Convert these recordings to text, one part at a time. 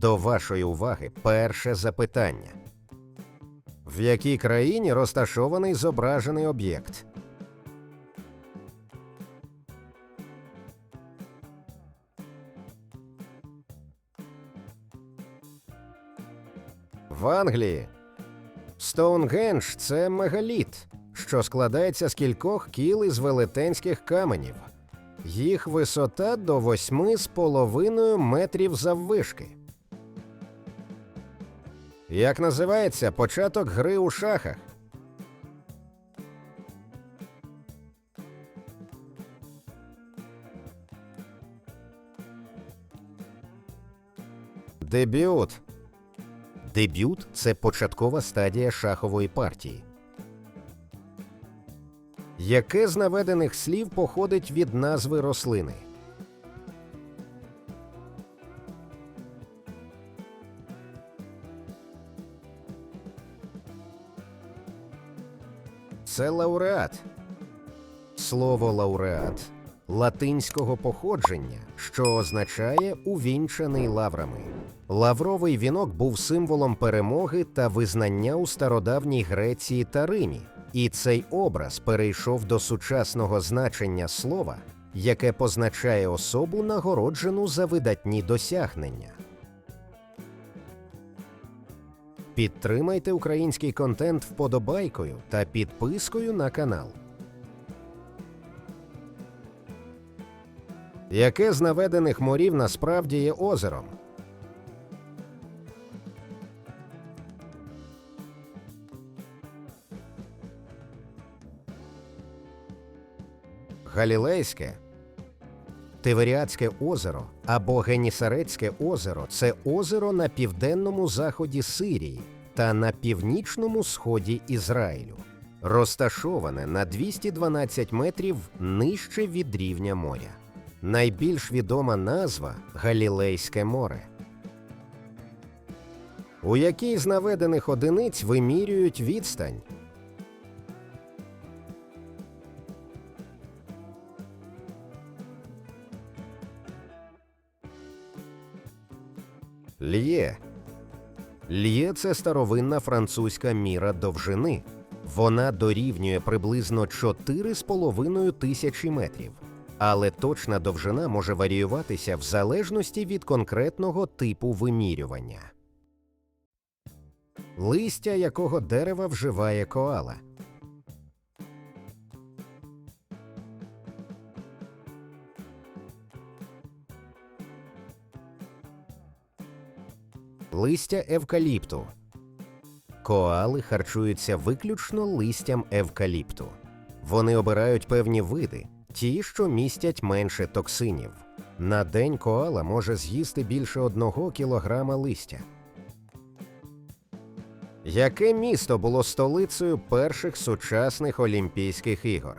До вашої уваги перше запитання. В якій країні розташований зображений об'єкт? В Англії. Стоунгендж – це мегаліт, що складається з кількох кіл із велетенських каменів. Їх висота до восьми з половиною метрів заввишки. Як називається початок гри у шахах? Дебют. Дебют це початкова стадія шахової партії. Яке з наведених слів походить від назви рослини? Це лауреат. Слово лауреат латинського походження, що означає увінчаний лаврами. Лавровий вінок був символом перемоги та визнання у стародавній Греції та Римі, і цей образ перейшов до сучасного значення слова, яке позначає особу, нагороджену за видатні досягнення. Підтримайте український контент вподобайкою та підпискою на канал. Яке з наведених морів насправді є озером? Галілейське, Тиверіатське озеро або Генісарецьке озеро це озеро на південному заході Сирії та на північному сході Ізраїлю, розташоване на 212 метрів нижче від рівня моря. Найбільш відома назва Галілейське море. У якій з наведених одиниць вимірюють відстань? Л'є. Л'є це старовинна французька міра довжини. Вона дорівнює приблизно 4,5 тисячі метрів. Але точна довжина може варіюватися в залежності від конкретного типу вимірювання. Листя якого дерева вживає коала. Листя евкаліпту. Коали харчуються виключно листям евкаліпту. Вони обирають певні види, ті, що містять менше токсинів. На день коала може з'їсти більше одного кілограма листя. Яке місто було столицею перших сучасних Олімпійських ігор?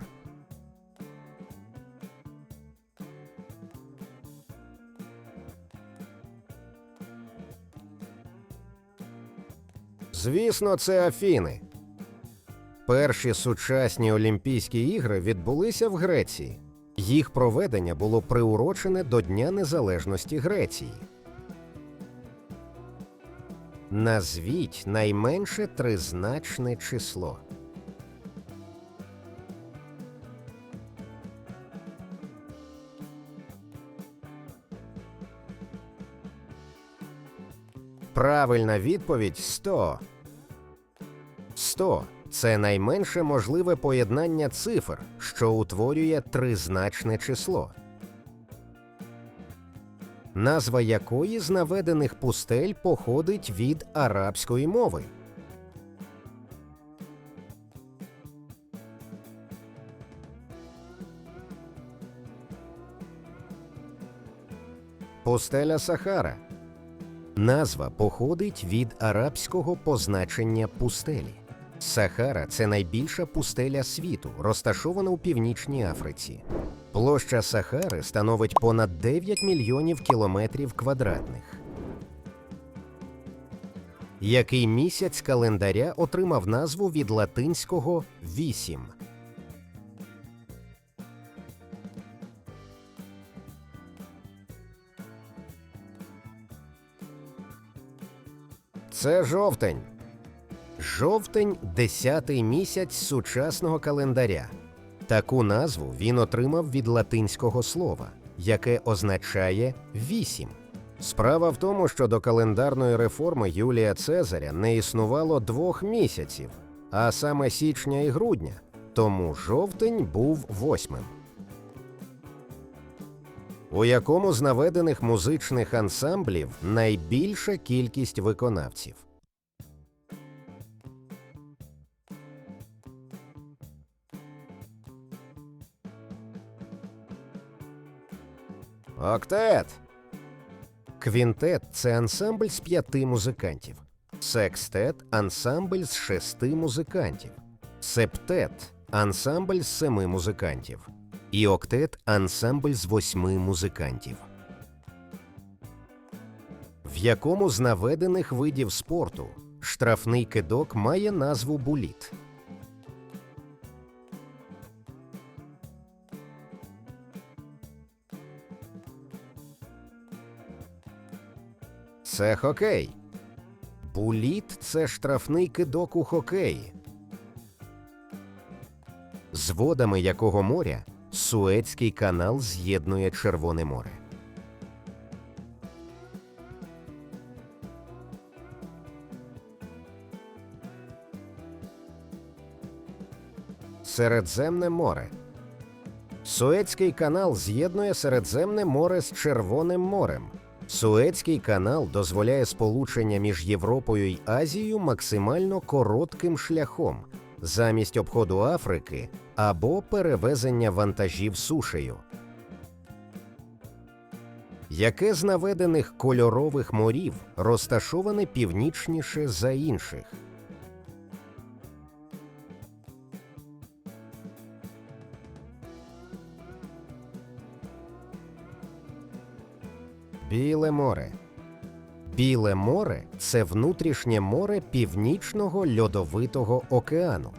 Звісно, це Афіни. Перші сучасні Олімпійські ігри відбулися в Греції. Їх проведення було приурочене до Дня Незалежності Греції. Назвіть найменше тризначне число. Правильна відповідь 100. 100 – це найменше можливе поєднання цифр, що утворює тризначне число. Назва якої з наведених пустель походить від арабської мови. Пустеля Сахара. Назва походить від арабського позначення пустелі. Сахара це найбільша пустеля світу, розташована у північній Африці. Площа Сахари становить понад 9 мільйонів кілометрів квадратних. Який місяць календаря отримав назву від латинського вісім? Це жовтень. Жовтень десятий місяць сучасного календаря. Таку назву він отримав від латинського слова, яке означає вісім. Справа в тому, що до календарної реформи Юлія Цезаря не існувало двох місяців, а саме січня і грудня, тому жовтень був восьмим. У якому з наведених музичних ансамблів найбільша кількість виконавців? Октет. Квінтет це ансамбль з п'яти музикантів. Секстет ансамбль з шести музикантів. Септет ансамбль з семи музикантів. І октет ансамбль з восьми музикантів. В якому з наведених видів спорту штрафний кидок має назву буліт. Це хокей. Буліт це штрафний кидок у хокеї. З водами якого моря Суецький канал з'єднує Червоне море. Середземне море. Суецький канал з'єднує Середземне море з Червоним морем. Суецький канал дозволяє сполучення між Європою й Азією максимально коротким шляхом замість обходу Африки або перевезення вантажів сушею. Яке з наведених кольорових морів розташоване північніше за інших? Біле море. Біле море це внутрішнє море Північного льодовитого океану.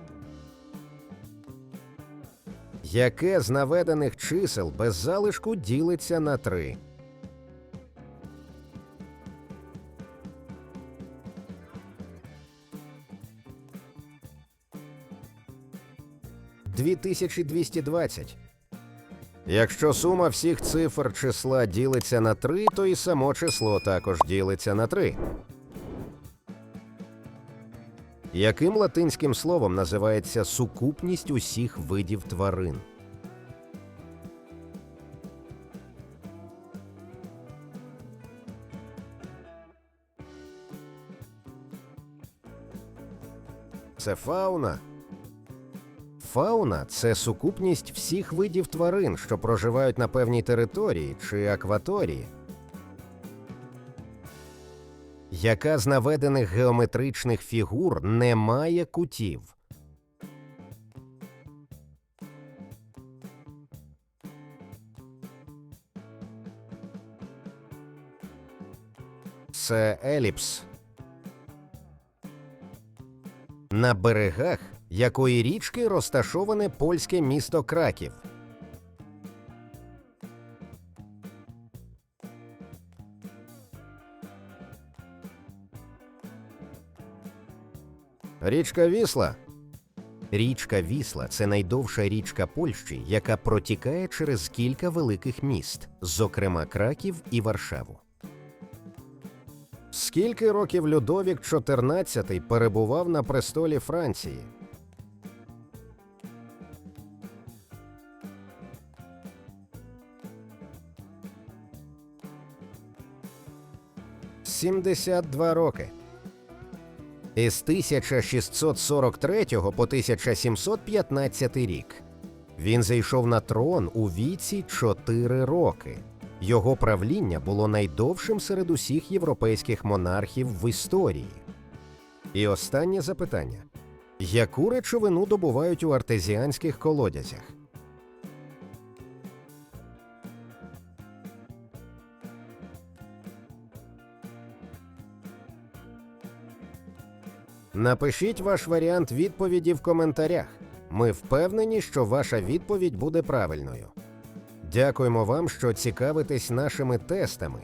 Яке з наведених чисел без залишку ділиться на три? Дві тисячі двісті двадцять. Якщо сума всіх цифр числа ділиться на 3, то і само число також ділиться на 3. Яким латинським словом називається сукупність усіх видів тварин? Це фауна. Фауна це сукупність всіх видів тварин, що проживають на певній території чи акваторії. Яка з наведених геометричних фігур не має кутів? Це еліпс. На берегах якої річки розташоване польське місто Краків. Річка Вісла. Річка Вісла це найдовша річка Польщі, яка протікає через кілька великих міст, зокрема Краків і Варшаву. Скільки років Людовік XIV перебував на престолі Франції? Сімдесят два роки. Із 1643 по 1715 рік він зайшов на трон у віці 4 роки. Його правління було найдовшим серед усіх європейських монархів в історії. І останнє запитання: яку речовину добувають у артезіанських колодязях? Напишіть ваш варіант відповіді в коментарях. Ми впевнені, що ваша відповідь буде правильною. Дякуємо вам, що цікавитесь нашими тестами